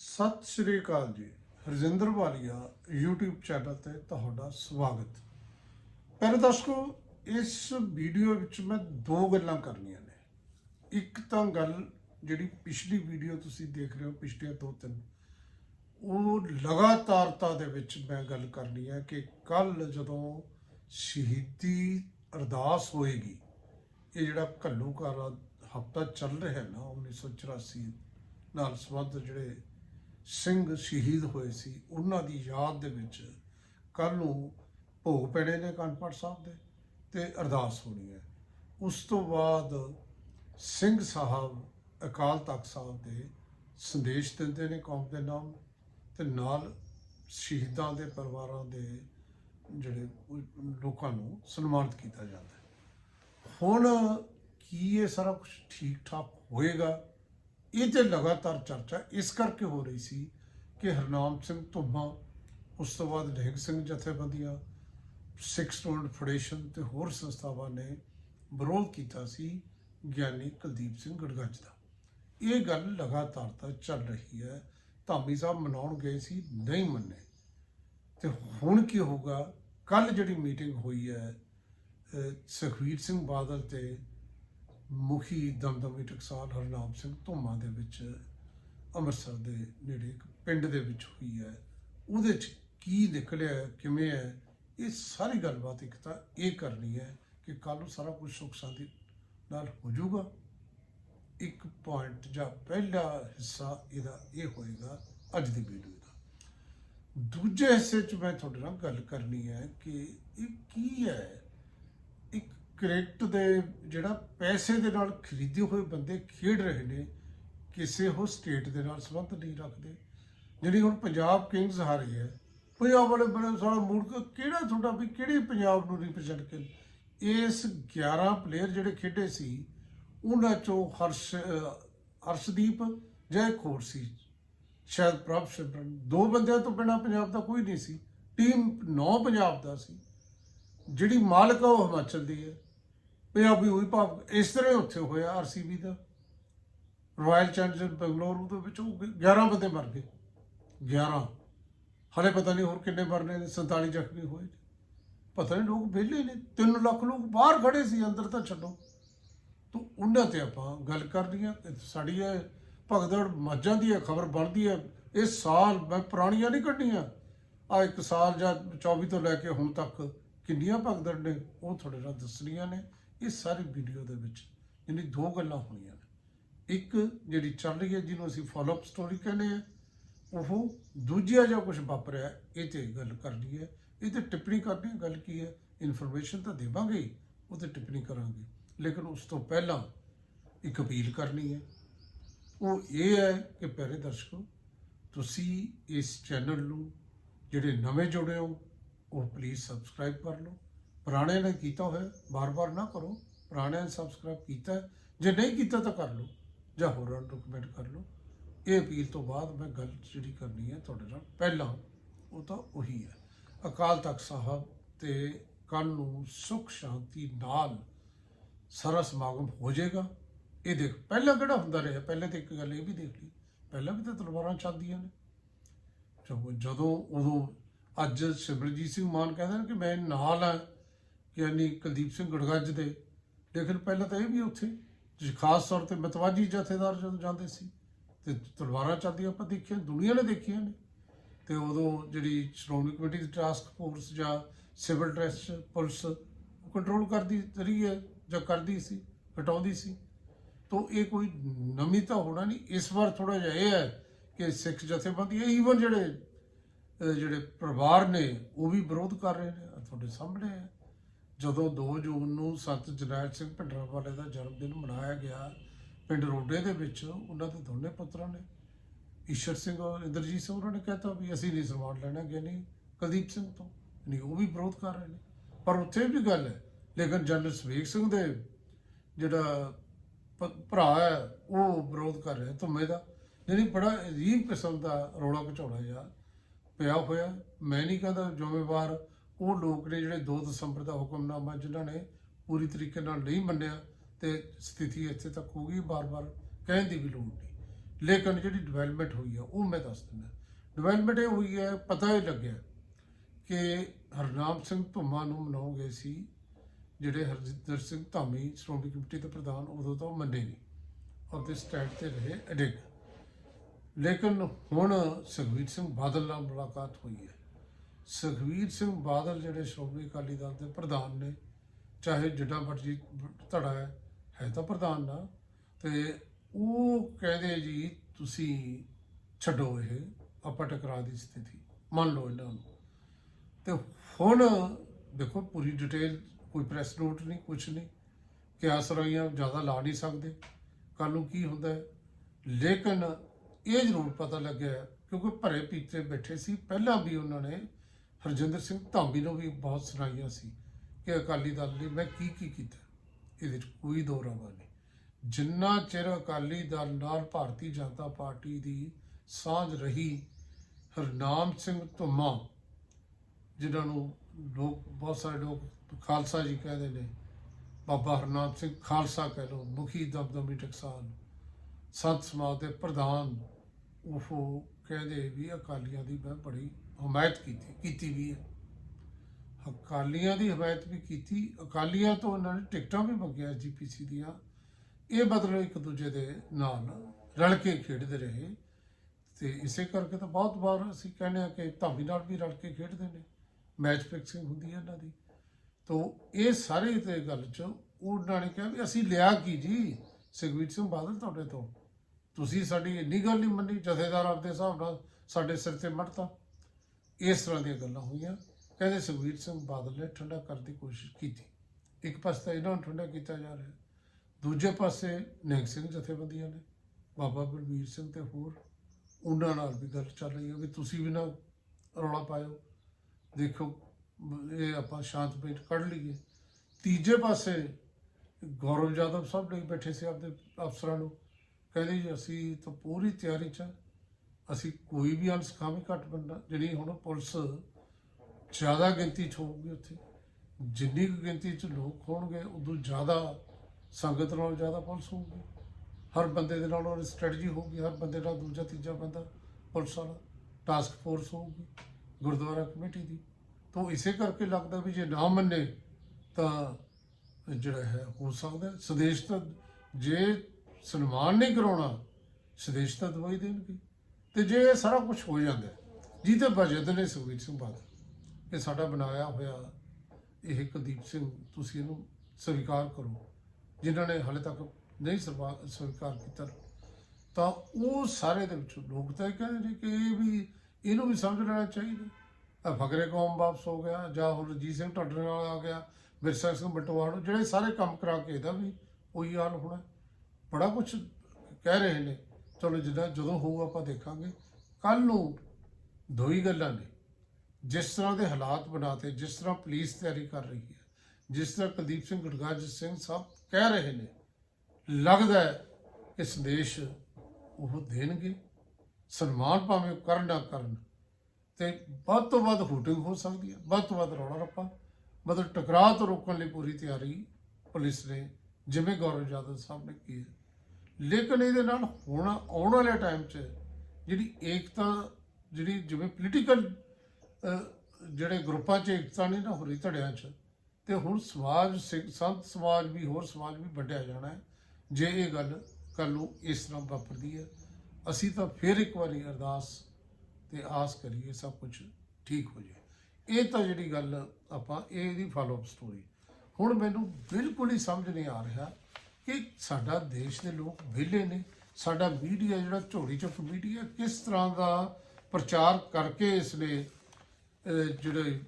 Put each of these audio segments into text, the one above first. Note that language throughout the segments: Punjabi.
ਸਤਿ ਸ਼੍ਰੀ ਅਕਾਲ ਜੀ। ਹਰਜਿੰਦਰ ਵਾਲੀਆ, YouTube ਚੈਨਲ ਤੇ ਤੁਹਾਡਾ ਸਵਾਗਤ। ਪਹਿਲੇ ਦਰਸ਼ਕੋ, ਇਸ ਵੀਡੀਓ ਵਿੱਚ ਮੈਂ ਦੋ ਗੱਲਾਂ ਕਰਨੀਆਂ ਨੇ। ਇੱਕ ਤਾਂ ਗੱਲ ਜਿਹੜੀ ਪਿਛਲੀ ਵੀਡੀਓ ਤੁਸੀਂ ਦੇਖ ਰਹੇ ਹੋ, ਪਿਛਲੇ ਦੋ ਤਿੰਨ, ਉਹ ਲਗਾਤਾਰਤਾ ਦੇ ਵਿੱਚ ਮੈਂ ਗੱਲ ਕਰਨੀ ਹੈ ਕਿ ਕੱਲ ਜਦੋਂ ਸ਼ਹੀਦੀ ਅਰਦਾਸ ਹੋਏਗੀ, ਇਹ ਜਿਹੜਾ ਘੱਲੂਘਾਰਾ ਹਫਤਾ ਚੱਲ ਰਿਹਾ ਨਾ 1984 ਨਾਲ ਸੰਬੰਧ ਜਿਹੜੇ ਸਿੰਘ ਸ਼ਹੀਦ ਹੋਏ ਸੀ, ਉਹਨਾਂ ਦੀ ਯਾਦ ਦੇ ਵਿੱਚ ਕੱਲ ਨੂੰ ਭੋਗ ਪੈਣੇ ਨੇ ਕਾਨਪੁਰ ਸਾਹਿਬ ਦੇ ਤੇ ਅਰਦਾਸ ਹੋਣੀ ਹੈ। ਉਸ ਤੋਂ ਬਾਅਦ ਸਿੰਘ ਸਾਹਿਬ ਅਕਾਲ ਤਖਤ ਸਾਹਿਬ ਦੇ ਸੰਦੇਸ਼ ਦਿੰਦੇ ਨੇ ਕੌਮ ਦੇ ਨਾਮ ਤੇ ਨਾਲ ਸ਼ਹੀਦਾਂ ਦੇ ਪਰਿਵਾਰਾਂ ਦੇ ਜਿਹੜੇ ਲੋਕਾਂ ਨੂੰ ਸਨਮਾਨਿਤ ਕੀਤਾ ਜਾਂਦਾ ਹੁਣ ਕੀ ਇਹ ਸਾਰਾ ਕੁਝ ਠੀਕ ਠਾਕ ਹੋਏਗਾ? ਇਹ ਤੇ ਲਗਾਤਾਰ ਚਰਚਾ ਇਸ ਕਰਕੇ ਹੋ ਰਹੀ ਸੀ ਕਿ ਹਰਨਾਮ ਸਿੰਘ ਧੁੰਮਾ, ਉਸ ਤੋਂ ਬਾਅਦ ਨਿਹੰਗ ਸਿੰਘ ਜਥੇਬੰਦੀਆਂ, ਸਿੱਖ ਸਟੂਡੈਂਟ ਫੈਡਰੇਸ਼ਨ ਤੇ ਹੋਰ ਸੰਸਥਾਵਾਂ ਨੇ ਵਿਰੋਧ ਕੀਤਾ ਸੀ ਗਿਆਨੀ ਕੁਲਦੀਪ ਸਿੰਘ ਗੜਗੱਜ ਦਾ। ਇਹ ਗੱਲ ਲਗਾਤਾਰ ਤਾਂ ਚੱਲ ਰਹੀ ਹੈ, ਧਾਮੀ ਸਾਹਿਬ ਮਨਾਉਣ ਗਏ ਸੀ, ਨਹੀਂ ਮੰਨੇ। ਤੇ ਹੁਣ ਕੀ ਹੋਊਗਾ? ਕੱਲ ਜਿਹੜੀ ਮੀਟਿੰਗ ਹੋਈ ਹੈ, ਅਹ ਸੁਖਬੀਰ ਸਿੰਘ ਬਾਦਲ ਤੇ ਮੁਖੀ ਦਮਦਮੀ ਟਕਸਾਲ ਹਰਨਾਮ ਸਿੰਘ ਧੁੰਮਾ ਦੇ ਵਿੱਚ ਅੰਮ੍ਰਿਤਸਰ ਦੇ ਨੇੜੇ ਇੱਕ ਪਿੰਡ ਦੇ ਵਿੱਚ ਹੋਈ ਹੈ। ਉਹਦੇ 'ਚ ਕੀ ਨਿਕਲਿਆ, ਕਿਵੇਂ ਹੈ, ਇਹ ਸਾਰੀ ਗੱਲਬਾਤ ਇੱਕ ਤਾਂ ਇਹ ਕਰਨੀ ਹੈ ਕਿ ਕੱਲ ਨੂੰ ਸਾਰਾ ਕੁਝ ਸੁੱਖ ਸ਼ਾਂਤੀ ਨਾਲ ਹੋ ਜਾਊਗਾ। ਇੱਕ ਪੁਆਇੰਟ ਜਾਂ ਪਹਿਲਾ ਹਿੱਸਾ ਇਹਦਾ ਇਹ ਹੋਏਗਾ, ਅੱਜ ਦੀ ਵੀਡੀਓ ਦਾ। ਦੂਜੇ ਹਿੱਸੇ 'ਚ ਮੈਂ ਤੁਹਾਡੇ ਨਾਲ ਗੱਲ ਕਰਨੀ ਹੈ ਕਿ ਇਹ ਕੀ ਹੈ? ਕ੍ਰਿਕਟ ਦੇ ਜਿਹੜਾ ਪੈਸੇ ਦੇ ਨਾਲ ਖਰੀਦੇ ਹੋਏ ਬੰਦੇ ਖੇਡ ਰਹੇ ਨੇ, ਕਿਸੇ ਹੋ ਸਟੇਟ ਦੇ ਨਾਲ ਸੰਬੰਧ ਨਹੀਂ ਰੱਖਦੇ। ਜਿਹੜੀ ਹੁਣ ਪੰਜਾਬ ਕਿੰਗਸ ਹਾਰੀ ਹੈ, ਪੰਜਾਬ ਵਾਲੇ ਬੜੇ ਸਾਰਾ ਮੂਡ ਕਿਹੜਾ ਤੁਹਾਡਾ ਵੀ ਕਿਹੜੇ ਪੰਜਾਬ ਨੂੰ ਰਿਪਰੈਜ਼ੈਂਟ ਕਰ, ਇਸ 11 ਪਲੇਅਰ ਜਿਹੜੇ ਖੇਡੇ ਸੀ, ਉਹਨਾਂ ਚੋਂ ਹਰਸ਼ ਹਰਸ਼ਦੀਪ ਜਾਂ ਖੋਰ ਸੀ, ਸ਼ਾਇਦ ਪ੍ਰਭ ਸਿਮਰਨ। ਦੋ ਬੰਦਿਆਂ ਤੋਂ ਬਿਨਾਂ ਪੰਜਾਬ ਦਾ ਕੋਈ ਨਹੀਂ ਸੀ, ਟੀਮ 9 ਪੰਜਾਬ ਦਾ ਸੀ। ਜਿਹੜੀ ਮਾਲਕ ਆ ਉਹ ਹਿਮਾਚਲ ਦੀ ਹੈ। ਪੰਜਾਬੀ ਹੋਈ ਭਾਵ ਇਸ ਤਰ੍ਹਾਂ ਹੀ ਉੱਥੇ ਹੋਇਆ ਆਰਸੀਬੀ ਦਾ। ਰਾਇਲ ਚੈਲੰਜਰ ਬੰਗਲੌਰ ਦੇ ਵਿੱਚ ਉਹ 11 ਬੰਦੇ ਮਰ ਗਏ। 11 ਹਲੇ ਪਤਾ ਨਹੀਂ ਹੋਰ ਕਿੰਨੇ ਮਰਨੇ ਨੇ 47 ਜ਼ਖਮੀ ਹੋਏ ਪਤਾ ਨਹੀਂ ਲੋਕ ਵਿਹਲੇ ਨੇ 3 ਲੱਖ ਲੋਕ ਬਾਹਰ ਖੜੇ ਸੀ, ਅੰਦਰ ਤਾਂ ਛੱਡੋ। ਤੋ ਉਹਨਾਂ ਤੇ ਆਪਾਂ ਗੱਲ ਕਰਨੀ ਆ ਸਾਡੀ ਇਹ ਭਗਦੜ ਮੱਝਾਂ ਦੀ ਹੈ ਖਬਰ ਬਣਦੀ ਹੈ ਇਹ ਸਾਲ ਮੈਂ ਪੁਰਾਣੀਆਂ ਨਹੀਂ ਕੱਢੀਆਂ। ਆ ਇੱਕ ਸਾਲ ਜਾਂ 24 ਤੋਂ ਲੈ ਕੇ ਹੁਣ ਤੱਕ ਕਿੰਨੀਆਂ ਭਗਦੜ ਨੇ, ਉਹ ਤੁਹਾਡੇ ਨਾਲ ਦੱਸਣੀਆਂ ਨੇ। ਇਹ ਸਾਰੀ ਵੀਡੀਓ ਦੇ ਵਿੱਚ ਯਾਨੀ ਦੋ ਗੱਲਾਂ ਹੋਣੀਆਂ ਨੇ। ਇੱਕ ਜਿਹੜੀ ਚੱਲ ਰਹੀ ਹੈ ਜਿਹਨੂੰ ਅਸੀਂ ਫਾਲੋ ਅਪ ਸਟੋਰੀ ਕਹਿੰਦੇ ਆ ਉਹ ਦੂਜਿਆ ਜੋ ਕੁਝ ਵਾਪਰਿਆ ਇਹ ਤੇ ਗੱਲ ਕਰਨੀ ਹੈ। ਇਹ ਤੇ ਟਿੱਪਣੀ ਕਰਨੀ ਹੈ ਗੱਲ ਕੀ ਹੈ? ਇਨਫੋਰਮੇਸ਼ਨ ਤਾਂ ਦੇਵਾਂਗੇ ਹੀ, ਉਹ ਤੇ ਟਿੱਪਣੀ ਕਰਾਂਗੇ। ਲੇਕਿਨ ਉਸ ਤੋਂ ਪਹਿਲਾਂ ਇੱਕ ਅਪੀਲ ਕਰਨੀ ਹੈ। ਉਹ ਇਹ ਹੈ ਕਿ ਪਿਆਰੇ ਦਰਸ਼ਕੋ ਤੁਸੀਂ ਇਸ ਚੈਨਲ ਨੂੰ ਜਿਹੜੇ ਨਵੇਂ ਜੁੜੇ ਹੋ ਉਹ ਪਲੀਜ਼ ਸਬਸਕ੍ਰਾਈਬ ਕਰ ਲਓ। ਪੁਰਾਣਿਆਂ ਨੇ ਕੀਤਾ ਹੋਇਆ ਬਾਰ-ਬਾਰ ਨਾ ਕਰੋ ਪੁਰਾਣਿਆਂ ਨੇ ਸਬਸਕ੍ਰਾਈਬ ਕੀਤਾ ਜੇ ਨਹੀਂ ਕੀਤਾ ਤਾਂ ਕਰ ਲਓ, ਜਾਂ ਹੋਰਾਂ ਨੂੰ ਕਮੈਂਟ ਕਰ ਲਓ। ਇਹ ਅਪੀਲ ਤੋਂ ਬਾਅਦ ਮੈਂ ਗੱਲ ਜਿਹੜੀ ਕਰਨੀ ਹੈ ਤੁਹਾਡੇ ਨਾਲ, ਪਹਿਲਾਂ ਉਹ ਤਾਂ ਉਹੀ ਹੈ। ਅਕਾਲ ਤਖਤ ਸਾਹਿਬ ਤੇ ਕੱਲ ਨੂੰ ਸੁਖ ਸ਼ਾਂਤੀ ਨਾਲ ਸਾਰਾ ਸਮਾਗਮ ਹੋ ਜਾਏਗਾ। ਇਹ ਦੇਖ, ਪਹਿਲਾਂ ਕਿਹੜਾ ਹੁੰਦਾ ਰਿਹਾ? ਪਹਿਲੇ ਤੇ ਇੱਕ ਗੱਲ ਇਹ ਵੀ ਦੇਖ ਲਈ, ਪਹਿਲਾਂ ਵੀ ਤਾਂ ਤਲਵਾਰਾਂ ਚੱਲਦੀਆਂ ਨੇ। ਜਦੋਂ- ਜਦੋਂ, ਉਦੋਂ ਅੱਜ ਸਿਮਰਜੀਤ ਸਿੰਘ ਮਾਨ ਕਹਿੰਦੇ ਨੇ ਕਿ ਮੈਂ ਨਾਲ ਆ ਯਾਨੀ ਕੁਲਦੀਪ ਸਿੰਘ ਗੜਗੱਜ ਦੇ। ਲੇਕਿਨ ਪਹਿਲਾਂ ਤਾਂ ਇਹ ਵੀ ਉੱਥੇ ਜਿਸ ਖਾਸ ਤੌਰ ਤੇ ਮਤਵਾਜੀ ਜਥੇਦਾਰ ਜਦੋਂ ਜਾਂਦੇ ਸੀ, ਤੇ ਤਲਵਾਰਾਂ ਚੱਲਦੀਆਂ ਆਪਾਂ ਦੇਖੀਆਂ, ਦੁਨੀਆ ਨੇ ਦੇਖੀਆਂ ਨੇ। ਤੇ ਉਦੋਂ ਜਿਹੜੀ ਸ਼੍ਰੋਮਣੀ ਕਮੇਟੀ ਦੀ ਟਾਸਕ ਫੋਰਸ ਜਾਂ ਸਿਵਲ ਡਰੈਸ ਪੁਲਿਸ ਕੰਟਰੋਲ ਕਰਦੀ ਰਹੀ ਹੈ ਜਾਂ ਕਰਦੀ ਸੀ, ਹਟਾਉਂਦੀ ਸੀ। ਤੋ ਇਹ ਕੋਈ ਨਵੀਂ ਤਾਂ ਹੋਣਾ ਨਹੀਂ। ਇਸ ਵਾਰ ਥੋੜਾ ਜਿਹਾ ਇਹ ਹੈ ਕਿ ਸਿੱਖ ਜਥੇਬੰਦੀ ਈਵਨ ਜਿਹੜੇ ਜਿਹੜੇ ਪਰਿਵਾਰ ਨੇ ਉਹ ਵੀ ਵਿਰੋਧ ਕਰ ਰਹੇ ਨੇ ਤੁਹਾਡੇ ਸਾਹਮਣੇ ਹੈ। ਜਦੋਂ 2 ਜੂਨ ਨੂੰ ਸੰਤ ਜਰਨੈਲ ਸਿੰਘ ਭਿੰਡਰਾਂਵਾਲੇ ਦਾ ਜਨਮ ਦਿਨ ਮਨਾਇਆ ਗਿਆ, ਪਿੰਡ ਰੋਡੇ ਦੇ ਵਿੱਚ ਉਹਨਾਂ ਦੇ ਦੋਨੇ ਪੁੱਤਰਾਂ ਨੇ, ਈਸ਼ਰ ਸਿੰਘ ਔਰ ਇੰਦਰਜੀਤ ਸਿੰਘ, ਉਹਨਾਂ ਨੇ ਕਹਿਤਾ ਵੀ ਅਸੀਂ ਨਹੀਂ ਸਨਮਾਨ ਲੈਣਾ ਗਿਆਨੀ ਕੁਲਦੀਪ ਸਿੰਘ ਤੋਂ, ਨਹੀਂ, ਉਹ ਵੀ ਵਿਰੋਧ ਕਰ ਰਹੇ ਨੇ। ਪਰ ਉੱਥੇ ਵੀ ਗੱਲ ਹੈ, ਲੇਕਿਨ ਜਨਰਲ ਸਵੇਗ ਸਿੰਘ ਦੇ ਜਿਹੜਾ ਭ- ਭਰਾ ਹੈ, ਉਹ ਵਿਰੋਧ ਕਰ ਰਿਹਾ ਧੁੰਮੇ ਦਾ। ਜਿਹੜੀ ਬੜਾ ਅਜੀਬ ਕਿਸਮ ਦਾ ਰੌਲਾ ਘਚੌੜਾ ਜਿਹਾ ਪਿਆ ਹੋਇਆ। ਮੈਂ ਨਹੀਂ ਕਹਿੰਦਾ ਜ਼ਿੰਮੇਵਾਰ ਉਹ ਲੋਕ ਨੇ ਜਿਹੜੇ 2 ਦਸੰਬਰ ਦਾ ਹੁਕਮਨਾਮਾ ਜਿਨ੍ਹਾਂ ਨੇ ਪੂਰੀ ਤਰੀਕੇ ਨਾਲ ਨਹੀਂ ਮੰਨਿਆ ਤੇ ਸਥਿਤੀ ਇੱਥੇ ਤੱਕ ਹੋ ਗਈ, ਬਾਰ-ਬਾਰ ਕਹਿਣ ਦੀ ਵੀ ਲੋੜ ਨਹੀਂ। ਲੇਕਿਨ ਜਿਹੜੀ ਡਿਵੈਲਪਮੈਂਟ ਹੋਈ ਹੈ ਉਹ ਮੈਂ ਦੱਸ ਦਿੰਦਾ। ਡਿਵੈਲਪਮੈਂਟ ਇਹ ਹੋਈ ਹੈ, ਪਤਾ ਇਹ ਲੱਗਿਆ ਕਿ ਹਰਨਾਮ ਸਿੰਘ ਧੁੰਮਾ ਨੂੰ ਮਨਾਉ ਗਏ ਸੀ, ਜਿਹੜੇ ਹਰਜਿੰਦਰ ਸਿੰਘ ਧਾਮੀ ਸ਼੍ਰੋਮਣੀ ਕਮੇਟੀ ਦੇ ਪ੍ਰਧਾਨ ਉਦੋਂ ਤੋਂ ਮੰਨੇ ਨਹੀਂ, ਆਪਦੇ ਸਟੈਂਡ ਤੇ ਰਹੇ ਅਡਿੱਗ। ਲੇਕਿਨ ਹੁਣ ਸੁਖਬੀਰ ਸਿੰਘ ਬਾਦਲ ਨਾਲ ਮੁਲਾਕਾਤ ਹੋਈ ਹੈ। ਸੁਖਬੀਰ ਸਿੰਘ ਬਾਦਲ ਜਿਹੜੇ ਸ਼੍ਰੋਮਣੀ ਅਕਾਲੀ ਦਲ ਦੇ ਪ੍ਰਧਾਨ ਨੇ, ਚਾਹੇ ਜਿੱਡਾ ਮਰਜ਼ੀ ਧੜਾ ਹੈ ਹੈ ਤਾਂ ਪ੍ਰਧਾਨ ਨਾ, ਤੇ ਉਹ ਕਹਿੰਦੇ ਜੀ, ਤੁਸੀਂ ਛੱਡੋ ਇਹ, ਆਪਾਂ ਟਕਰਾ ਦੀ ਸਥਿਤੀ, ਮੰਨ ਲਓ ਇਹਨਾਂ ਨੂੰ। ਤੇ ਹੁਣ ਦੇਖੋ, ਪੂਰੀ ਡਿਟੇਲ ਕੋਈ ਪ੍ਰੈਸ ਨੋਟ ਨਹੀਂ ਕੁਝ ਨਹੀਂ ਕਿਆਸ ਰਹੀਆਂ ਜ਼ਿਆਦਾ ਲਾ ਨਹੀਂ ਸਕਦੇ ਕੱਲ ਨੂੰ ਕੀ ਹੁੰਦਾ ਹੈ? ਲੇਕਿਨ ਇਹ ਜ਼ਰੂਰ ਪਤਾ ਲੱਗਿਆ ਕਿਉਂਕਿ ਭਰੇ ਪੀਤੇ ਬੈਠੇ ਸੀ, ਪਹਿਲਾਂ ਵੀ ਉਹਨਾਂ ਨੇ ਹਰਜਿੰਦਰ ਸਿੰਘ ਧਾਮੀ ਨੂੰ ਵੀ ਬਹੁਤ ਸੁਣਾਈਆਂ ਸੀ ਕਿ ਅਕਾਲੀ ਦਲ ਲਈ ਮੈਂ ਕੀ ਕੀ ਕੀਤਾ? ਇਹਦੇ ਵਿੱਚ ਕੋਈ ਦੋਰਾਵਾ ਨਹੀਂ। ਜਿੰਨਾ ਚਿਰ ਅਕਾਲੀ ਦਲ ਨਾਲ ਭਾਰਤੀ ਜਨਤਾ ਪਾਰਟੀ ਦੀ ਸਾਂਝ ਰਹੀ, ਹਰਨਾਮ ਸਿੰਘ ਧੁੰਮਾ, ਜਿਨ੍ਹਾਂ ਨੂੰ ਲੋਕ, ਬਹੁਤ ਸਾਰੇ ਲੋਕ ਖਾਲਸਾ ਜੀ ਕਹਿੰਦੇ ਨੇ, ਬਾਬਾ ਹਰਨਾਮ ਸਿੰਘ ਖਾਲਸਾ ਕਹਿ ਲਓ, ਮੁਖੀ ਦਮਦਮੀ ਟਕਸਾਲ, ਸੰਤ ਸਮਾਜ ਦੇ ਪ੍ਰਧਾਨ, ਉਹ ਕਹਿੰਦੇ ਵੀ ਅਕਾਲੀਆਂ ਦੀ ਮੈਂ ਬੜੀ ਹਮਾਇਤ ਕੀਤੀ ਕੀਤੀ ਵੀ ਹੈ। ਅਕਾਲੀਆਂ ਦੀ ਹਮਾਇਤ ਵੀ ਕੀਤੀ। ਅਕਾਲੀਆਂ ਤੋਂ ਉਹਨਾਂ ਨੇ ਟਿਕਟਾਂ ਵੀ ਮੰਗੀਆਂ ਜੀਪੀਸੀ ਦੀਆਂ। ਇਹ ਮਤਲਬ ਇੱਕ ਦੂਜੇ ਦੇ ਨਾਲ ਰਲ ਕੇ ਖੇਡਦੇ ਰਹੇ। ਤੇ ਇਸੇ ਕਰਕੇ ਤਾਂ ਬਹੁਤ ਵਾਰ ਅਸੀਂ ਕਹਿੰਦੇ ਆ ਕਿ ਧਾਮੀ ਨਾਲ ਵੀ ਰਲ ਕੇ ਖੇਡਦੇ ਨੇ। ਮੈਚ ਫਿਕਸਿੰਗ ਹੁੰਦੀ ਹੈ ਇਹਨਾਂ ਦੀ। ਤੋ ਇਹ ਸਾਰੇ ਤੇ ਗੱਲ ਚ ਉਹਨਾਂ ਨੇ ਕਿਹਾ ਵੀ ਅਸੀਂ ਲਿਆ ਕੀ ਜੀ? ਸੁਖਬੀਰ ਸਿੰਘ ਬਾਦਲ ਤੁਹਾਡੇ ਤੋਂ। ਤੁਸੀਂ ਸਾਡੀ ਇੰਨੀ ਗੱਲ ਨਹੀਂ ਮੰਨੀ, ਜਥੇਦਾਰ ਆਪਦੇ ਹਿਸਾਬ ਨਾਲ ਸਾਡੇ ਸਿਰ ਤੇ ਮੜਤਾ। ਇਸ ਤਰ੍ਹਾਂ ਦੀਆਂ ਗੱਲਾਂ ਹੋਈਆਂ। ਕਹਿੰਦੇ ਸੁਖਬੀਰ ਸਿੰਘ ਬਾਦਲ ਨੇ ਠੰਡਾ ਕਰਨ ਦੀ ਕੋਸ਼ਿਸ਼ ਕੀਤੀ। ਇੱਕ ਪਾਸੇ ਤਾਂ ਇਹਨਾਂ ਨੂੰ ਠੰਡਾ ਕੀਤਾ ਜਾ ਰਿਹਾ। ਦੂਜੇ ਪਾਸੇ ਨਿਹੰਗ ਸਿੰਘ ਜਥੇਬੰਦੀਆਂ ਨੇ, ਬਾਬਾ ਬਲਬੀਰ ਸਿੰਘ ਤੇ ਹੋਰ ਉਹਨਾਂ ਨਾਲ ਵੀ ਗੱਲ ਚੱਲ ਰਹੀ ਹੈ ਵੀ ਤੁਸੀਂ ਵੀ ਨਾ ਰੌਲਾ ਪਾਇਓ। ਦੇਖੋ, ਇਹ ਆਪਾਂ ਸ਼ਾਂਤਮਈ ਕੱਢ ਲਈਏ। ਤੀਜੇ ਪਾਸੇ ਗੌਰਵ ਯਾਦਵ ਸਾਹਿਬ ਲੋਕ ਬੈਠੇ ਸੀ ਆਪਦੇ ਅਫਸਰਾਂ ਨੂੰ। ਕਹਿੰਦੇ ਜੀ, ਅਸੀਂ ਤਾਂ ਪੂਰੀ ਤਿਆਰੀ 'ਚ ਅਸੀਂ ਕੋਈ ਵੀ ਅੰਸ਼ ਘੱਟ ਬੰਦਾ, ਜਿਹੜੀ ਹੁਣ ਪੁਲਿਸ ਜ਼ਿਆਦਾ ਗਿਣਤੀ 'ਚ ਹੋਊਗੀ ਉੱਥੇ, ਜਿੰਨੀ ਕੁ ਗਿਣਤੀ 'ਚ ਲੋਕ ਹੋਣਗੇ, ਉਦੋਂ ਜ਼ਿਆਦਾ ਸੰਗਤ ਨਾਲ ਜ਼ਿਆਦਾ ਪੁਲਿਸ ਹੋਊਗੀ। ਹਰ ਬੰਦੇ ਦੇ ਨਾਲ ਉਹਦੀ ਸਟ੍ਰੈਟਜੀ ਹੋਊਗੀ, ਹਰ ਬੰਦੇ ਨਾਲ ਦੂਜਾ, ਤੀਜਾ ਬੰਦਾ ਪੁਲਿਸ ਵਾਲਾ ਟਾਸਕ ਫੋਰਸ ਹੋਊਗੀ, ਗੁਰਦੁਆਰਾ ਕਮੇਟੀ ਦੀ। ਤੋਂ ਇਸੇ ਕਰਕੇ ਲੱਗਦਾ ਵੀ ਜੇ ਨਾ ਮੰਨੇ, ਤਾਂ ਜਿਹੜਾ ਹੈ, ਹੋ ਸਕਦਾ ਸੰਦੇਸ਼ ਤਾਂ ਜੇ ਸਨਮਾਨ ਨਹੀਂ ਕਰਾਉਣਾ, ਸੰਦੇਸ਼ ਤਾਂ ਦਵਾਈ ਦੇਣਗੇ। ਤੇ ਜੇ ਇਹ ਸਾਰਾ ਕੁਝ ਹੋ ਜਾਂਦਾ ਜਿਹਦੇ ਬਜਟ ਨੇ ਸੁਖਬੀਰ ਸਿੰਘ ਬਾਦਲ ਇਹ ਸਾਡਾ ਬਣਾਇਆ ਹੋਇਆ ਇਹ ਕੁਲਦੀਪ ਸਿੰਘ, ਤੁਸੀਂ ਇਹਨੂੰ ਸਵੀਕਾਰ ਕਰੋ। ਜਿਨ੍ਹਾਂ ਨੇ ਹਾਲੇ ਤੱਕ ਨਹੀਂ ਸਰਵਾ- ਸਵੀਕਾਰ ਕੀਤਾ, ਤਾਂ ਉਹ ਸਾਰੇ ਦੇ ਵਿੱਚ ਲੋਕ ਤਾਂ ਇਹ ਕਹਿੰਦੇ ਨੇ ਕਿ ਇਹ ਵੀ ਇਹਨੂੰ ਵੀ ਸਮਝ ਲੈਣਾ ਚਾਹੀਦਾ। ਆ ਫਕਰੇ ਕੌਮ ਵਾਪਸ ਹੋ ਗਿਆ, ਜਾਂ ਹੁਣ ਰਜੀਤ ਸਿੰਘ ਢੱਡਰ ਨਾਲ ਆ ਗਿਆ ਵਿਰਸਾ ਸਿੰਘ ਬਟਵਾੜ ਜਿਹੜੇ ਸਾਰੇ ਕੰਮ ਕਰਾ ਕੇ ਇਹਦਾ ਵੀ ਉਹੀ ਹਾਲ ਹੋਣਾ। ਬੜਾ ਕੁਝ ਕਹਿ ਰਹੇ ਨੇ। ਚਲੋ ਜਿੱਦਾਂ ਜਦੋਂ ਹੋਊ ਆਪਾਂ ਦੇਖਾਂਗੇ। ਕੱਲ ਨੂੰ ਦੋ ਹੀ ਗੱਲਾਂ ਨੇ। ਜਿਸ ਤਰ੍ਹਾਂ ਦੇ ਹਾਲਾਤ ਬਣਾਤੇ, ਜਿਸ ਤਰ੍ਹਾਂ ਪੁਲਿਸ ਤਿਆਰੀ ਕਰ ਰਹੀ ਹੈ, ਜਿਸ ਤਰ੍ਹਾਂ ਕੁਲਦੀਪ ਸਿੰਘ ਗੁਰਗਾਜ ਸਿੰਘ ਸਾਹਿਬ ਕਹਿ ਰਹੇ ਨੇ, ਲੱਗਦਾ ਹੈ ਕਿ ਸੰਦੇਸ਼ ਉਹ ਦੇਣਗੇ। ਸਨਮਾਨ ਭਾਵੇਂ ਉਹ ਕਰਨ ਨਾ ਕਰਨ, ਤੇ ਵੱਧ ਤੋਂ ਵੱਧ ਹੂਟਿੰਗ ਹੋ ਸਕਦੀ ਹੈ, ਵੱਧ ਤੋਂ ਵੱਧ ਰੌਲਾ ਰੱਪਾ। ਮਤਲਬ ਟਕਰਾਅ ਤੋਂ ਰੋਕਣ ਲਈ ਪੂਰੀ ਤਿਆਰੀ ਪੁਲਿਸ ਨੇ, ਜਿਵੇਂ ਗੌਰਵ ਯਾਦਵ ਸਾਹਿਬ ਨੇ ਕੀ ਹੈ। ਲੇਕਿਨ ਇਹਦੇ ਨਾਲ ਹੁਣ, ਆਉਣ ਵਾਲੇ ਟਾਈਮ 'ਚ ਜਿਹੜੀ ਏਕਤਾ, ਜਿਹੜੀ ਜਿਵੇਂ ਪੋਲੀਟੀਕਲ ਜਿਹੜੇ ਗਰੁੱਪਾਂ 'ਚ ਏਕਤਾ ਨਹੀਂ ਨਾ ਹੋ ਰਹੀ ਧੜਿਆਂ 'ਚ, ਤੇ ਹੁਣ ਸਮਾਜ ਸਿੱਖ, ਸੰਤ ਸਮਾਜ ਵੀ ਹੋਰ ਸਮਾਜ ਵੀ ਵੰਡਿਆ ਜਾਣਾ ਹੈ। ਜੇ ਇਹ ਗੱਲ ਕੱਲ ਨੂੰ ਇਸ ਤਰ੍ਹਾਂ ਵਾਪਰਦੀ ਹੈ, ਅਸੀਂ ਤਾਂ ਫਿਰ ਇੱਕ ਵਾਰੀ ਅਰਦਾਸ ਤੇ ਆਸ ਕਰੀਏ ਸਭ ਕੁਝ ਠੀਕ ਹੋ ਜਾਏ। ਇਹ ਤਾਂ ਜਿਹੜੀ ਗੱਲ ਆਪਾਂ, ਇਹ ਇਹਦੀ ਫਾਲੋ ਸਟੋਰੀ ਹੁਣ ਮੈਨੂੰ ਬਿਲਕੁਲ ਹੀ ਸਮਝ ਨਹੀਂ ਆ ਰਿਹਾ ਕਿ ਸਾਡਾ ਦੇਸ਼ ਦੇ ਲੋਕ ਵਿਹਲੇ ਨੇ, ਸਾਡਾ ਮੀਡੀਆ ਜਿਹੜਾ ਝੋਲੀ ਚੁੱਕ ਮੀਡੀਆ, ਕਿਸ ਤਰ੍ਹਾਂ ਦਾ ਪ੍ਰਚਾਰ ਕਰਕੇ ਇਸ ਨੇ ਜਿਹੜੇ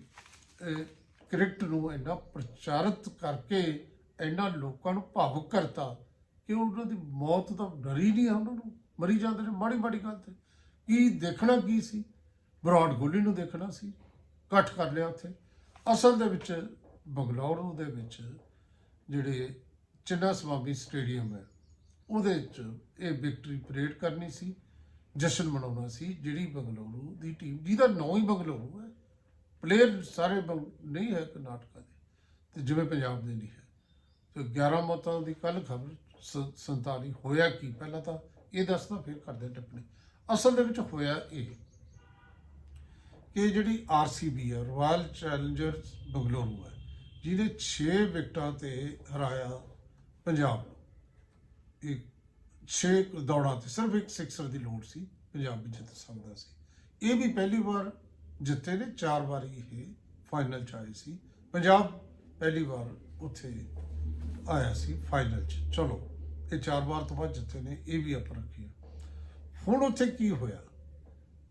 ਕ੍ਰਿਕਟ ਨੂੰ ਇੰਨਾ ਪ੍ਰਚਾਰਿਤ ਕਰਕੇ ਇੰਨਾ ਲੋਕਾਂ ਨੂੰ ਭਾਵੁਕ ਕਰਤਾ ਕਿ ਉਹਨਾਂ ਦੀ ਮੌਤ ਤਾਂ ਡਰੀ ਨਹੀਂ ਆ ਉਹਨਾਂ ਨੂੰ। ਮਰੀ ਜਾਂਦੇ ਨੇ, ਮਾੜੀ ਮਾੜੀ ਗੱਲ ਤੇ। ਕੀ ਦੇਖਣਾ ਕੀ ਸੀ? ਵਿਰਾਟ ਕੋਹਲੀ ਨੂੰ ਦੇਖਣਾ ਸੀ। ਇਕੱਠ ਕਰ ਲਿਆ ਉੱਥੇ। ਅਸਲ ਦੇ ਵਿੱਚ ਬੰਗਲੌਰੂ ਦੇ ਵਿੱਚ ਜਿਹੜੇ ਚਿੰਨਾ ਸਵਾਮੀ ਸਟੇਡੀਅਮ ਹੈ। ਉਹਦੇ 'ਚ ਇਹ ਵਿਕਟਰੀ ਪਰੇਡ ਕਰਨੀ ਸੀ, ਜਸ਼ਨ ਮਨਾਉਣਾ ਸੀ, ਜਿਹੜੀ ਬੰਗਲੌਰੂ ਦੀ ਟੀਮ ਜਿਹਦਾ ਨਾਂ ਹੀ ਬੰਗਲੌਰੂ ਹੈ। ਪਲੇਅਰ ਸਾਰੇ ਬੰਗ- ਨਹੀਂ ਹੈ ਕਰਨਾਟਕਾ ਦੇ, ਤੇ ਜਿਵੇਂ ਪੰਜਾਬ ਦੇ ਨਹੀਂ ਹੈ। ਤੇ 11 ਮੌਤਾਂ ਦੀ ਕੱਲ ਖਬਰ 47 ਹੋਇਆ ਕੀ? ਪਹਿਲਾਂ ਤਾਂ ਇਹ ਦੱਸਦਾ ਫਿਰ ਕਰਦੇ ਹਾਂ ਟਿੱਪਣੀ। ਅਸਲ ਦੇ ਵਿੱਚ ਹੋਇਆ ਇਹ ਕਿ ਜਿਹੜੀ ਆਰਸੀਬੀ ਹੈ ਰਾਇਲ ਚੈਲੰਜਰਸ ਬੰਗਲੌਰੂ ਹੈ, ਜਿਹਨੇ 6 ਵਿਕਟਾਂ ਤੇ ਹਰਾਇਆ ਪੰਜਾਬ ਨੂੰ। ਇੱਕ 6 ਦੌੜਾਂ ਤੇ ਸਿਰਫ ਇੱਕ ਸਿਕਸਰ ਦੀ ਲੋੜ ਸੀ, ਪੰਜਾਬ ਵੀ ਜਿੱਤ ਸਕਦਾ ਸੀ। ਇਹ ਵੀ ਪਹਿਲੀ ਵਾਰ ਜਿੱਤੇ ਨੇ, ਚਾਰ ਵਾਰ ਇਹ ਫਾਈਨਲ ਚ ਆਏ ਸੀ। ਪੰਜਾਬ ਪਹਿਲੀ ਵਾਰ ਉੱਥੇ ਆਇਆ ਸੀ ਫਾਈਨਲ ਚ। ਚਲੋ, ਇਹ ਚਾਰ ਵਾਰ ਤੋਂ ਬਾਅਦ ਜਿੱਤੇ ਨੇ, ਇਹ ਵੀ ਆਪਾਂ ਰੱਖੀਏ ਹੁਣ ਉੱਥੇ ਕੀ ਹੋਇਆ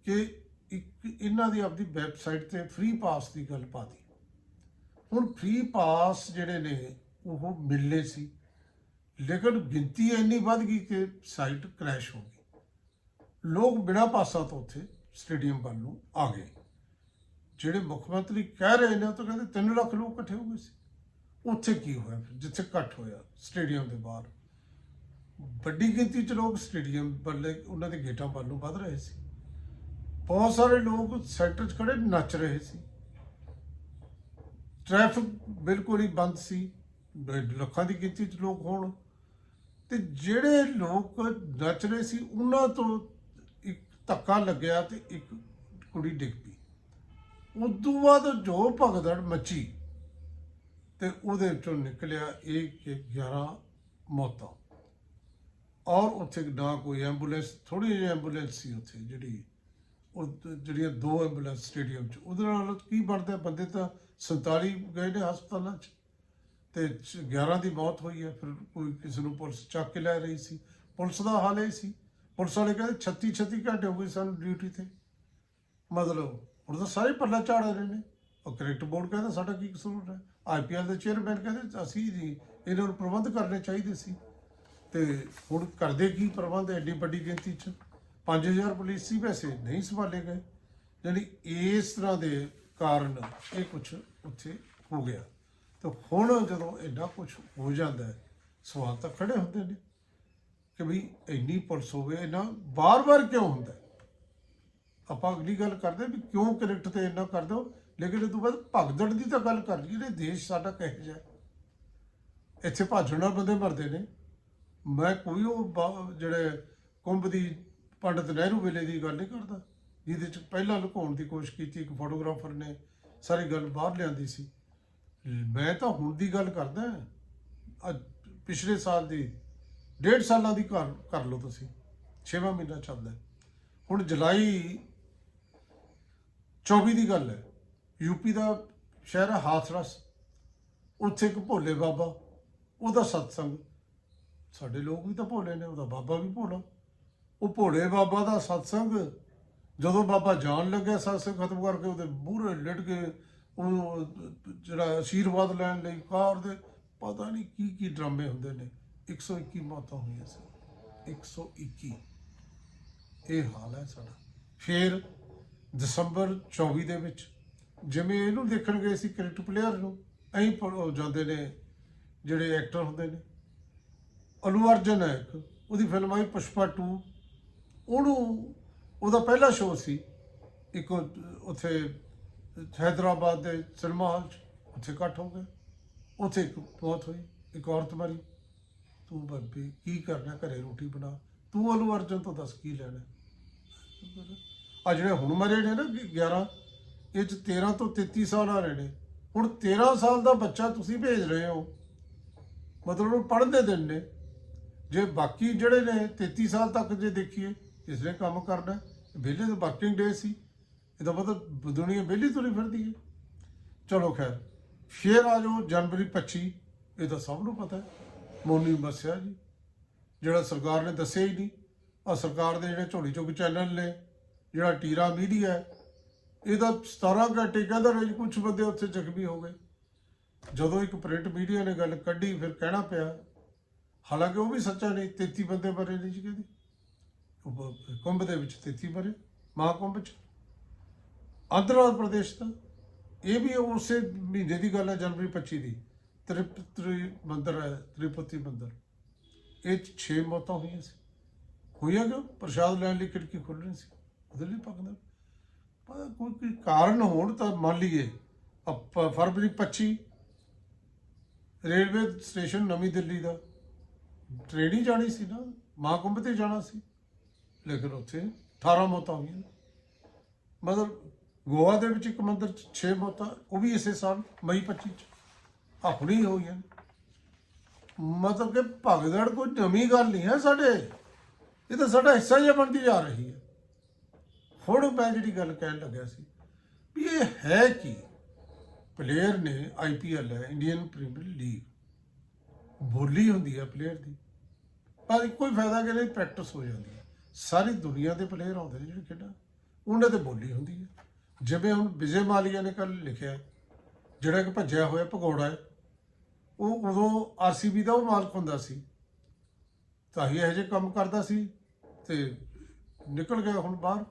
ਕਿ ਇੱਕ ਇਹਨਾਂ ਦੀ ਆਪਦੀ ਵੈਬਸਾਈਟ ਤੇ ਫ੍ਰੀ ਪਾਸ ਦੀ ਗੱਲ ਪਾਤੀ ਹੁਣ ਫ੍ਰੀ ਪਾਸ ਜਿਹੜੇ ਨੇ, ਉਹ ਮਿਲਨੇ ਸੀ। ਲੇਕਿਨ ਗਿਣਤੀ ਇੰਨੀ ਵੱਧ ਗਈ ਕਿ ਸਾਈਟ ਕ੍ਰੈਸ਼ ਹੋ ਗਈ। ਲੋਕ ਬਿਨਾਂ ਪਾਸਾਂ ਤੋਂ ਉੱਥੇ ਸਟੇਡੀਅਮ ਵੱਲ ਨੂੰ ਆ ਗਏ। ਜਿਹੜੇ ਮੁੱਖ ਮੰਤਰੀ ਕਹਿ ਰਹੇ ਨੇ, ਉਹ ਤਾਂ ਕਹਿੰਦੇ 3 ਲੱਖ ਲੋਕ ਇਕੱਠੇ ਹੋ ਗਏ ਸੀ। ਉੱਥੇ ਕੀ ਹੋਇਆ ਫਿਰ? ਜਿੱਥੇ ਇਕੱਠ ਹੋਇਆ ਸਟੇਡੀਅਮ ਦੇ ਬਾਹਰ। ਵੱਡੀ ਗਿਣਤੀ ਚ ਲੋਕ ਸਟੇਡੀਅਮ ਵੱਲੇ, ਉਹਨਾਂ ਦੇ ਗੇਟਾਂ ਵੱਲ ਨੂੰ ਵੱਧ ਰਹੇ ਸੀ। ਬਹੁਤ ਸਾਰੇ ਲੋਕ ਸੈਂਟਰ 'ਚ ਖੜੇ ਨੱਚ ਰਹੇ ਸੀ। ਟ੍ਰੈਫਿਕ ਬਿਲਕੁਲ ਹੀ ਬੰਦ ਸੀ। ਲੱਖਾਂ ਦੀ ਗਿਣਤੀ 'ਚ ਲੋਕ ਹੋਣ ਤੇ ਜਿਹੜੇ ਲੋਕ ਨੱਚ ਰਹੇ ਸੀ, ਉਹਨਾਂ ਤੋਂ ਇੱਕ ਧੱਕਾ ਲੱਗਿਆ ਤੇ ਇੱਕ ਕੁੜੀ ਡਿੱਗ ਪਈ। ਉਦੋਂ ਬਾਅਦ ਜੋ ਭਗਦੜ ਮੱਚੀ ਤੇ ਉਹਦੇ ਵਿੱਚੋਂ ਨਿਕਲਿਆ ਇਹ ਕਿ 11 ਮੌਤਾਂ। ਔਰ ਉੱਥੇ ਨਾ ਕੋਈ ਐਂਬੂਲੈਂਸ ਥੋੜੀ ਜਿਹੀ ਐਂਬੂਲੈਂਸ ਸੀ ਉੱਥੇ ਜਿਹੜੀ, ਉਹ ਜਿਹੜੀਆਂ ਦੋ ਐਂਬੂਲੈਂਸ ਸਟੇਡੀਅਮ 'ਚ। ਉਹਦੇ ਨਾਲ ਕੀ ਬਣਦਾ, ਬੰਦੇ ਤਾਂ 47 ਗਏ ਨੇ ਹਸਪਤਾਲਾਂ 'ਚ। ਤੇ ਚ- 11 ਦੀ ਮੌਤ ਹੋਈ ਹੈ, ਫਿਰ ਕੋਈ ਕਿਸੇ ਨੂੰ ਪੁਲਿਸ ਚੱਕ ਕੇ ਲੈ ਰਹੀ ਸੀ। ਪੁਲਿਸ ਦਾ ਹਾਲ ਇਹ ਸੀ, ਪੁਲਿਸ ਵਾਲੇ ਕਹਿੰਦੇ 36 36 ਘੰਟੇ ਹੋ ਗਏ ਸਾਨੂੰ ਡਿਊਟੀ ਤੇ। ਮਤਲਬ ਹੁਣ ਤਾਂ ਸਾਰੇ ਪੱਲਾ ਝਾੜ ਰਹੇ ਨੇ। ਉਹ ਕ੍ਰਿਕਟ ਬੋਰਡ ਕਹਿੰਦਾ ਸਾਡਾ ਕੀ ਕਸੂਰ ਹੈ? ਆਈਪੀਐਲ ਦੇ ਚੇਅਰਮੈਨ ਕਹਿੰਦੇ ਅਸੀਂ ਜੀ ਇਹਨਾਂ ਨੂੰ ਪ੍ਰਬੰਧ ਕਰਨੇ ਚਾਹੀਦੇ ਸੀ। ਤੇ ਹੁਣ ਕਰਦੇ ਕੀ ਪ੍ਰਬੰਧ ਐਡੀ ਵੱਡੀ ਗਿਣਤੀ ਚ? 5000 ਪੁਲਿਸ ਸੀ, ਵੈਸੇ ਨਹੀਂ ਸੰਭਾਲੇ ਗਏ। ਯਾਨੀ ਇਸ ਤਰ੍ਹਾਂ ਦੇ ਕਾਰਨ ਇਹ ਕੁਝ ਉੱਥੇ ਹੋ ਗਿਆ। ਤੇ ਹੁਣ ਜਦੋਂ ਇੰਨਾ ਕੁਝ ਹੋ ਜਾਂਦਾ ਹੈ, ਸਵਾਲ ਤਾਂ ਖੜੇ ਹੁੰਦੇ ਨੇ ਕਿ ਵੀ ਇੰਨੀ ਪੁਲਿਸ ਹੋਵੇ, ਇੰਨਾ ਬਾਰ-ਬਾਰ ਕਿਉਂ ਹੁੰਦਾ ਆਪਾਂ ਅਗਲੀ ਗੱਲ ਕਰਦੇ ਵੀ ਕਿਉਂ ਕ੍ਰਿਕਟ ਤੇ ਇੰਨਾ ਕਰ ਹੋ? ਲੇਕਿਨ ਇਹ ਤੋਂ ਬਾਅਦ ਭਗਦੜ ਦੀ ਤਾਂ ਗੱਲ ਕਰ ਲਈਏ ਨੇ ਦੇਸ਼ ਸਾਡਾ ਕਿਹੋ ਜਿਹਾ ਇੱਥੇ ਭਾਜਣ ਨਾਲ ਬੰਦੇ ਮਰਦੇ ਨੇ। ਮੈਂ ਕੋਈ ਉਹ ਬਾ- ਜਿਹੜੇ ਕੁੰਭ ਦੀ ਪੰਡਤ ਨਹਿਰੂ ਵੇਲੇ ਦੀ ਗੱਲ ਨਹੀਂ ਕਰਦਾ, ਜਿਹਦੇ ਚ ਪਹਿਲਾਂ ਲੁਕਾਉਣ ਦੀ ਕੋਸ਼ਿਸ਼ ਕੀਤੀ, ਇੱਕ ਫੋਟੋਗ੍ਰਾਫਰ ਨੇ, ਸਾਰੀ ਗੱਲ ਬਾਹਰ ਲਿਆਂਦੀ ਸੀ। ਮੈਂ ਤਾਂ ਹੁਣ ਦੀ ਗੱਲ ਕਰਦਾ, ਅੱਜ ਪਿਛਲੇ ਸਾਲ ਦੀ, ਡੇਢ ਸਾਲਾਂ ਦੀ ਕਰ ਕਰ ਲਓ ਤੁਸੀਂ 6ਵਾਂ ਮਹੀਨਾ ਚੱਲਦਾ ਹੁਣ ਜੁਲਾਈ 24 ਦੀ ਗੱਲ ਹੈ ਯੂਪੀ ਦਾ ਸ਼ਹਿਰ ਹੈ ਹਾਥਰਸ, ਉੱਥੇ ਇੱਕ ਭੋਲੇ ਬਾਬਾ, ਉਹਦਾ ਸਤਸੰਗ। ਸਾਡੇ ਲੋਕ ਵੀ ਤਾਂ ਭੋਲੇ ਨੇ, ਉਹਦਾ ਬਾਬਾ ਵੀ ਭੋਲਾ। ਉਹ ਭੋਲੇ ਬਾਬਾ ਦਾ ਸਤਸੰਗ, ਜਦੋਂ ਬਾਬਾ ਜਾਣ ਲੱਗਿਆ ਸਤਸੰਗ ਖਤਮ ਕਰਕੇ ਉਹਦੇ ਮੂਹਰੇ ਲਿਟ ਕੇ ਉਹ ਜਿਹੜਾ ਆਸ਼ੀਰਵਾਦ ਲੈਣ ਲਈ ਕਾਰ ਦੇ ਪਤਾ ਨਹੀਂ ਕੀ ਕੀ ਡਰਾਮੇ ਹੁੰਦੇ ਨੇ। 121 ਮੌਤਾਂ ਹੋਈਆਂ ਸੀ। 121 ਇਹ ਹਾਲ ਹੈ ਸਾਡਾ। ਫਿਰ ਦਸੰਬਰ 24 ਦੇ ਵਿੱਚ ਜਿਵੇਂ ਇਹਨੂੰ ਦੇਖਣ ਗਏ ਸੀ ਕ੍ਰਿਕਟ ਪਲੇਅਰ ਨੂੰ, ਐਂ ਜਾਂਦੇ ਨੇ, ਜਿਹੜੇ ਐਕਟਰ ਹੁੰਦੇ ਨੇ। ਅਲੂ ਅਰਜਨ ਹੈ ਉਹਦੀ ਫਿਲਮ ਆਈ ਪੁਸ਼ਪਾ 2 ਉਹਨੂੰ ਉਹਦਾ ਪਹਿਲਾ ਸ਼ੋਅ ਸੀ। ਇੱਕ ਉੱਥੇ ਹੈਦਰਾਬਾਦ ਦੇ ਸਿਨੇਮਾ ਹਾਲ 'ਚ ਉੱਥੇ ਇਕੱਠ ਹੋ ਗਏ ਉੱਥੇ ਇੱਕ ਮੌਤ ਹੋਈ ਇੱਕ ਔਰਤ ਮਰੀ ਤੂੰ ਬੱਬੀ ਕੀ ਕਰਨਾ ਘਰੇ ਰੋਟੀ ਬਣਾ ਤੂੰ ਅਲੂ ਅਰਜਨ ਤੋਂ ਦੱਸ ਕੀ ਲੈਣਾ ਆ ਜਿਹੜੇ ਹੁਣ ਮਰੇ ਨੇ ਨਾ 11 ਇਹ ਚ 13 ਤੋਂ 33 ਸਾਲ ਆ ਰਹੇ ਨੇ ਹੁਣ 13 ਸਾਲ ਦਾ ਬੱਚਾ ਤੁਸੀਂ ਭੇਜ ਰਹੇ ਹੋ ਮਤਲਬ ਉਹ ਪੜ੍ਹਨ ਦੇ ਦਿਨ ਨੇ ਜੇ ਬਾਕੀ ਜਿਹੜੇ ਨੇ 33 ਸਾਲ ਤੱਕ ਜੇ ਦੇਖੀਏ ਇਸ ਨੇ ਕੰਮ ਕਰਨਾ ਵਿਹਲੇ ਤਾਂ ਵਰਕਿੰਗ ਡੇ ਸੀ ਇਹ ਤਾਂ ਮਤਲਬ ਦੁਨੀਆ ਵਿਹਲੀ ਤੁਰੀ ਫਿਰਦੀ ਹੈ। ਚਲੋ ਖੈਰ, ਫੇਰ ਆ ਜਾਓ ਜਨਵਰੀ 25 ਇਹ ਤਾਂ ਸਭ ਨੂੰ ਪਤਾ ਹੈ। ਮੋਨੀ ਮਸਿਆ ਜੀ, ਜਿਹੜਾ ਸਰਕਾਰ ਨੇ ਦੱਸਿਆ ਹੀ ਨਹੀਂ। ਆ ਸਰਕਾਰ ਦੇ ਜਿਹੜੇ ਝੋਲੀ ਚੁੱਕ ਚੈਨਲ ਨੇ, ਜਿਹੜਾ ਟੀਰਾ ਮੀਡੀਆ ਹੈ ਤਾਂ 17 ਘੰਟੇ ਕਹਿੰਦਾ ਰਹੇ ਕੁਝ ਬੰਦੇ ਉੱਥੇ ਜ਼ਖਮੀ ਹੋ ਗਏ। ਜਦੋਂ ਇੱਕ ਪ੍ਰਿੰਟ ਮੀਡੀਆ ਨੇ ਗੱਲ ਕੱਢੀ, ਫਿਰ ਕਹਿਣਾ ਪਿਆ, ਹਾਲਾਂਕਿ ਉਹ ਵੀ ਸੱਚਾ ਨਹੀਂ 33 ਬੰਦੇ ਮਰੇ ਨਹੀਂ ਜੀ ਕਹਿੰਦੀ। ਕੁੰਭ ਦੇ ਵਿੱਚ 33 ਮਰੇ, ਮਹਾਕੁੰਭ ਚ। ਆਂਧਰਾ ਪ੍ਰਦੇਸ਼ ਦਾ ਇਹ ਵੀ ਉਸੇ ਮਹੀਨੇ ਦੀ ਗੱਲ ਹੈ, ਜਨਵਰੀ 25 ਦੀ। ਤ੍ਰਿਪਤਰੀ ਮੰਦਰ ਹੈ, ਤ੍ਰਿਪਤੀ ਮੰਦਰ। ਇਹ 'ਚ ਛੇ ਮੌਤਾਂ ਹੋਈਆਂ ਸੀ। ਹੋਈਆਂ ਕਿਉਂ? ਪ੍ਰਸ਼ਾਦ ਲੈਣ ਲਈ ਖਿੜਕੀ ਖੁੱਲ੍ਹਣੀ ਸੀ। ਉਹਦੇ ਲਈ ਪਕਦਾ ਪਰ ਕੋਈ ਕੋਈ ਕਾਰਨ ਹੋਣ ਤਾਂ ਮੰਨ ਲਈਏ। ਫਰਵਰੀ 25 ਰੇਲਵੇ ਸਟੇਸ਼ਨ ਨਵੀਂ ਦਿੱਲੀ ਦਾ। ਟ੍ਰੇਨ ਹੀ ਜਾਣੀ ਸੀ ਨਾ। ਮਹਾਕੁੰਭ ਤੇ ਜਾਣਾ ਸੀ। ਲੇਕਿਨ ਉੱਥੇ 18 ਮੌਤਾਂ ਹੋਈਆਂ। ਮਤਲਬ ਗੋਆ ਦੇ ਵਿੱਚ ਇੱਕ ਮੰਦਿਰ 'ਚ 6 ਮੌਤਾਂ, ਉਹ ਵੀ ਇਸੇ ਸਾਲ ਮਈ 25 ਚ। ਆ ਹੁਣੀ ਹੋਈਆਂ ਨੇ। ਮਤਲਬ ਕਿ ਭਗਦੜ ਕੋਈ ਨਵੀਂ ਗੱਲ ਨਹੀਂ ਹੈ ਸਾਡੇ। ਇਹ ਤਾਂ ਸਾਡਾ ਹਿੱਸਾ ਹੀ ਬਣਦੀ ਜਾ ਰਹੀ ਹੈ। ਹੁਣ ਮੈਂ ਜਿਹੜੀ ਗੱਲ ਕਹਿਣ ਲੱਗਿਆ ਸੀ ਵੀ ਇਹ ਹੈ ਕੀ? ਪਲੇਅਰ ਨੇ ਆਈਪੀਐਲ ਹੈ ਇੰਡੀਅਨ ਪ੍ਰੀਮੀਅਰ ਲੀਗ ਬੋਲੀ ਹੁੰਦੀ ਹੈ ਪਲੇਅਰ ਦੀ। ਪਰ ਕੋਈ ਫਾਇਦਾ ਕਿ ਨਹੀਂ ਪ੍ਰੈਕਟਿਸ ਹੋ ਜਾਂਦੀ ਹੈ। ਸਾਰੀ ਦੁਨੀਆ ਦੇ ਪਲੇਅਰ ਆਉਂਦੇ ਨੇ ਜਿਹੜੇ ਖੇਡਾਂ। ਉਹਨਾਂ ਤੇ ਬੋਲੀ ਹੁੰਦੀ ਹੈ। ਜਿਵੇਂ ਹੁਣ ਵਿਜੇ ਮਾਲੀਆ ਨੇ ਕੱਲ ਲਿਖਿਆ, ਜਿਹੜਾ ਕਿ ਭੱਜਿਆ ਹੋਇਆ ਭਗੌੜਾ ਹੈ, ਉਹ ਉਦੋਂ ਆਰਸੀਬੀ ਦਾ ਉਹ ਮਾਲਕ ਹੁੰਦਾ ਸੀ। ਤਾਂ ਹੀ ਇਹੋ ਜਿਹੇ ਕੰਮ ਕਰਦਾ ਸੀ ਤੇ ਨਿਕਲ ਗਿਆ ਹੁਣ ਬਾਹਰ।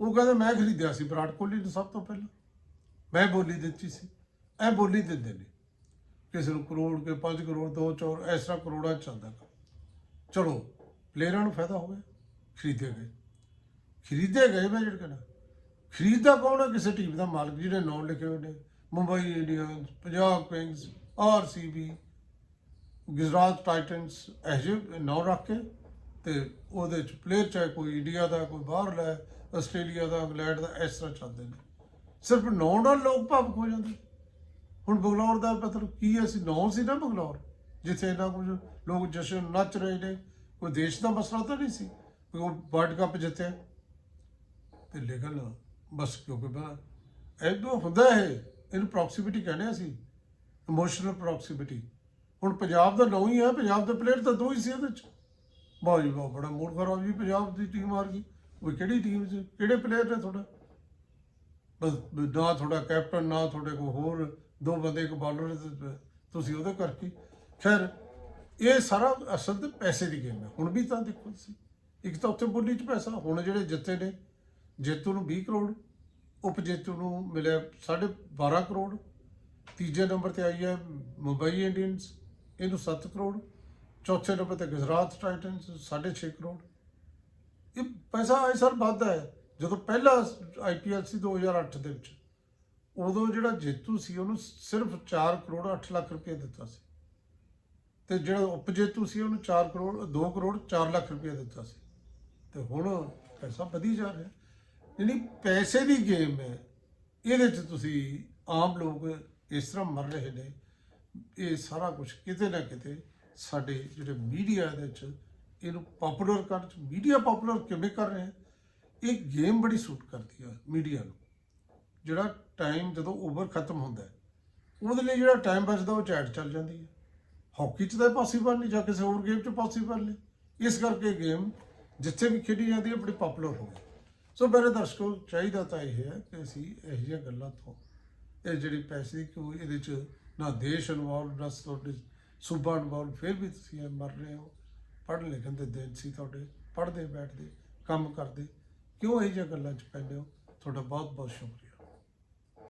ਉਹ ਕਹਿੰਦਾ, ਮੈਂ ਖਰੀਦਿਆ ਸੀ ਵਿਰਾਟ ਕੋਹਲੀ ਨੂੰ ਸਭ ਤੋਂ ਪਹਿਲਾਂ। ਮੈਂ ਬੋਲੀ ਦਿੱਤੀ ਸੀ। ਐ ਬੋਲੀ ਦਿੰਦੇ ਨੇ। ਕਿਸੇ ਨੂੰ ਕਰੋੜ ਕੇ 5 ਕਰੋੜ 2 ਚੋਰ, ਇਸ ਤਰ੍ਹਾਂ ਕਰੋੜਾਂ 'ਚ ਚੱਲਦਾ ਕੰਮ। ਚਲੋ, ਪਲੇਅਰਾਂ ਨੂੰ ਫਾਇਦਾ ਹੋ ਗਿਆ। ਖਰੀਦੇ ਗਏ। ਖਰੀਦੇ ਗਏ ਮੈਂ ਜਿਹੜਾ ਕਹਿੰਦਾ। ਖਰੀਦਦਾ ਕੌਣ ਹੈ? ਕਿਸੇ ਟੀਮ ਦਾ ਮਾਲਕ ਜਿਹਨੇ ਨਾਮ ਲਿਖੇ ਹੋਏ ਨੇ। Mumbai Indians Punjab Kings RCB Gujarat Titans, ਇਹੋ ਜਿਹੇ ਨਾਮ ਰੱਖ ਕੇ ਤੇ ਉਹਦੇ ਚ ਪਲੇਅਰ ਚਾਹੇ ਕੋਈ ਇੰਡੀਆ ਦਾ, ਕੋਈ ਬਾਹਰਲਾ ਆਸਟ੍ਰੇਲੀਆ ਦਾ, ਇੰਗਲੈਂਡ ਦਾ, ਇਸ ਤਰ੍ਹਾਂ ਚੱਲਦੇ ਨੇ। ਸਿਰਫ ਨੌ ਨਾਲ ਲੋਕ ਭਾਵੁਕ ਹੋ ਜਾਂਦੇ। ਹੁਣ ਬੰਗਲੌਰ ਦਾ ਮਤਲਬ ਕੀ ਹੈ? ਸੀ ਨੌ ਸੀ ਨਾ ਬੰਗਲੌਰ, ਜਿੱਥੇ ਇਹਨਾਂ ਕੁਝ ਲੋਕ ਜਸ਼ਨ ਨੱਚ ਰਹੇ ਨੇ। ਕੋਈ ਦੇਸ਼ ਦਾ ਮਸਲਾ ਤਾਂ ਨਹੀਂ ਸੀ। ਕੋਈ ਉਹ ਵਰਲਡ ਕੱਪ ਜਿੱਤਿਆ। ਤੇ ਲੇਕਿਨ ਬਸ ਕਿਉਂਕਿ ਬਾ ਐਦੋਂ ਹੁੰਦਾ ਹੈ ਇਹਨੂੰ ਪ੍ਰੋਕਸੀਮਿਟੀ ਕਹਿੰਦੇ ਅਸੀਂ ਇਮੋਸ਼ਨਲ ਪ੍ਰੋਕਸੀਮਿਟੀ ਹੁਣ ਪੰਜਾਬ ਦਾ ਨੌ ਹੀ ਹੈ ਪੰਜਾਬ ਦੇ ਪਲੇਅਰ ਤਾਂ ਦੋ ਹੀ ਸੀ ਇਹਦੇ ਚ। ਬਹੁਤ ਜੀ ਬਹੁਤ ਬੜਾ ਮੂਡ ਖਰਾਬ ਜੀ ਪੰਜਾਬ ਦੀ ਟੀਮ ਹਾਰ ਗਈ। ਉਹ ਕਿਹੜੀ ਟੀਮ ਸੀ? ਕਿਹੜੇ ਪਲੇਅਰ ਨੇ ਤੁਹਾਡਾ? ਬਸ ਨਾ ਤੁਹਾਡਾ ਕੈਪਟਨ ਨਾ ਤੁਹਾਡੇ ਕੋਲ ਹੋਰ, ਦੋ ਬੰਦੇ, ਇੱਕ ਬਾਲਰ ਤੁਸੀਂ ਉਹਦੇ ਕਰਕੇ। ਖੈਰ, ਇਹ ਸਾਰਾ ਅਸਲ ਤੇ ਪੈਸੇ ਦੀ ਗੇਮ ਹੈ। ਹੁਣ ਵੀ ਤਾਂ ਦੇਖੋ ਤੁਸੀਂ। ਇੱਕ ਤਾਂ ਉੱਥੇ ਬੋਲੀ ਚ ਪੈਸਾ, ਹੁਣ ਜਿਹੜੇ ਜਿੱਤੇ ਨੇ, ਜੇਤੂ ਨੂੰ 20 ਕਰੋੜ ਉਪਜੇਤੂ ਨੂੰ ਮਿਲਿਆ 12.5 ਕਰੋੜ। ਤੀਜੇ ਨੰਬਰ ਤੇ ਆਈ ਹੈ ਮੁੰਬਈ ਇੰਡੀਅਨਸ, ਇਹਨੂੰ 7 ਕਰੋੜ। ਚੌਥੇ ਨੰਬਰ ਤੇ ਗੁਜਰਾਤ ਟਾਈਟਨਸ 6.5 ਕਰੋੜ। ਇਹ ਪੈਸਾ ਆਏ ਸਰ ਵੱਧਦਾ ਹੈ ਜਦੋਂ ਪਹਿਲਾ ਆਈਪੀਐਲ ਸੀ 2008 ਦੇ ਵਿੱਚ, ਉਦੋਂ ਜਿਹੜਾ ਜੇਤੂ ਸੀ, ਉਹਨੂੰ ਸਿਰਫ 4 ਕਰੋੜ 8 ਲੱਖ ਰੁਪਏ ਦਿੱਤਾ ਸੀ। ਤੇ ਜਿਹੜਾ ਉਪਜੇਤੂ ਸੀ, ਉਹਨੂੰ 4 ਕਰੋੜ 2 ਕਰੋੜ 4 ਲੱਖ ਰੁਪਏ ਦਿੱਤਾ ਸੀ। ਤੇ ਹੁਣ ਪੈਸਾ ਵਧੀ ਜਾ ਰਿਹਾ। ਜਿਹੜੀ ਪੈਸੇ ਦੀ ਗੇਮ ਹੈ, ਇਹਦੇ 'ਚ ਤੁਸੀਂ ਆਮ ਲੋਕ ਇਸ ਤਰ੍ਹਾਂ ਮਰ ਰਹੇ ਨੇ। ਇਹ ਸਾਰਾ ਕੁਝ ਕਿਤੇ ਨਾ ਕਿਤੇ ਸਾਡੇ ਜਿਹੜੇ ਮੀਡੀਆ ਦੇ ਵਿੱਚ ਇਹਨੂੰ ਪਪੂਲਰ ਕਰਨ ਚ ਮੀਡੀਆ ਪਪੂਲਰ ਕਿਵੇਂ ਕਰ ਰਹੇ ਹੈ ਇਹ ਗੇਮ ਬੜੀ ਸੂਟ ਕਰਦੀ ਹੈ ਮੀਡੀਆ ਨੂੰ। ਜਿਹੜਾ ਟਾਈਮ ਜਦੋਂ ਓਵਰ ਖਤਮ ਹੁੰਦਾ ਹੈ, ਉਹਦੇ ਲਈ ਜਿਹੜਾ ਟਾਈਮ ਬਚਦਾ ਉਹ ਚੈਟ ਚੱਲ ਜਾਂਦੀ ਹੈ। ਹਾਕੀ 'ਚ ਤਾਂ ਪੋਸੀਬਲ ਨਹੀਂ, ਜਾਂ ਕਿਸੇ ਹੋਰ ਗੇਮ 'ਚ ਪੋਸੀਬਲ ਨਹੀਂ। ਇਸ ਕਰਕੇ ਗੇਮ ਜਿੱਥੇ ਵੀ ਖੇਡੀ ਜਾਂਦੀ ਹੈ, ਬੜੀ ਪਪੂਲਰ ਹੋ ਗਈ। ਸੋ ਮੇਰੇ ਦਰਸ਼ਕੋ, ਚਾਹੀਦਾ ਤਾਂ ਇਹ ਹੈ ਕਿ ਅਸੀਂ ਇਹੋ ਜਿਹੀਆਂ ਗੱਲਾਂ ਤੋਂ, ਇਹ ਜਿਹੜੀ ਪੈਸੇ ਕਿਉਂ ਇਹਦੇ 'ਚ ਨਾ ਦੇਸ਼ ਇਨਵੋਲਵ ਨਾ ਤੁਹਾਡੇ ਸੂਬਾ ਇਨਵੋਲਵ ਫਿਰ ਵੀ ਤੁਸੀਂ ਇਹ ਮਰ ਰਹੇ ਹੋ। ਪੜ੍ਹ ਲਿਖਣ ਦੇ ਦਿਨ ਸੀ ਤੁਹਾਡੇ, ਪੜ੍ਹਦੇ ਬੈਠਦੇ, ਕੰਮ ਕਰਦੇ। ਕਿਉਂ ਇਹ ਜਿਹੀਆਂ ਗੱਲਾਂ 'ਚ ਪੈਂਦੇ ਹੋ? ਤੁਹਾਡਾ ਬਹੁਤ ਬਹੁਤ ਸ਼ੁਕਰੀਆ।